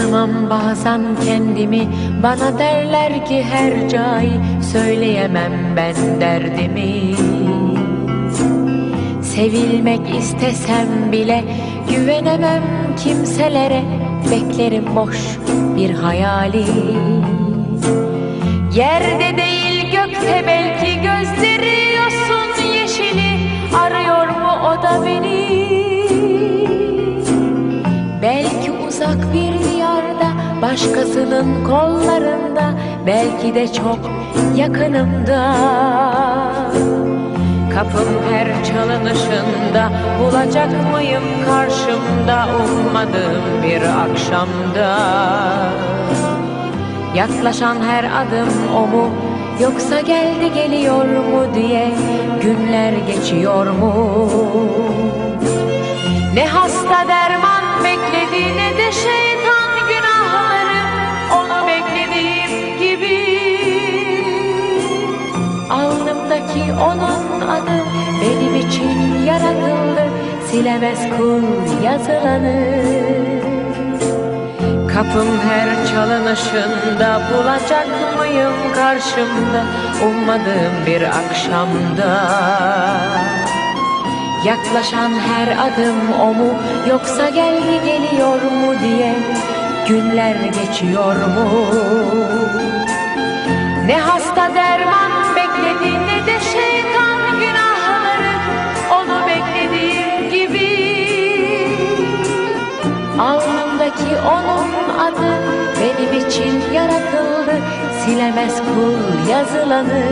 Tanımam bazen kendimi. Bana derler ki her cay Söyleyemem ben derdimi. Sevilmek istesem bile Güvenemem kimselere. Beklerim boş bir hayali. Yerde değil Başkasının kollarında Belki de çok yakınımda. Kapım her çalınışında Bulacak mıyım karşımda Ummadığım bir akşamda? Yaklaşan her adım o mu Yoksa geldi geliyor mu diye Günler geçiyor mu? Ne hasta Alnımdaki onun adı. Benim için yaratıldı Silemez kul yazılanı. Kapım her çalınışında bulacak mıyım karşımda? Ummadığım bir akşamda. Yaklaşan her adım o mu yoksa geldi geliyor mu diye günler geçiyor mu? Alnımdaki onun adı benim için yaratıldı. Silemez kul yazılanı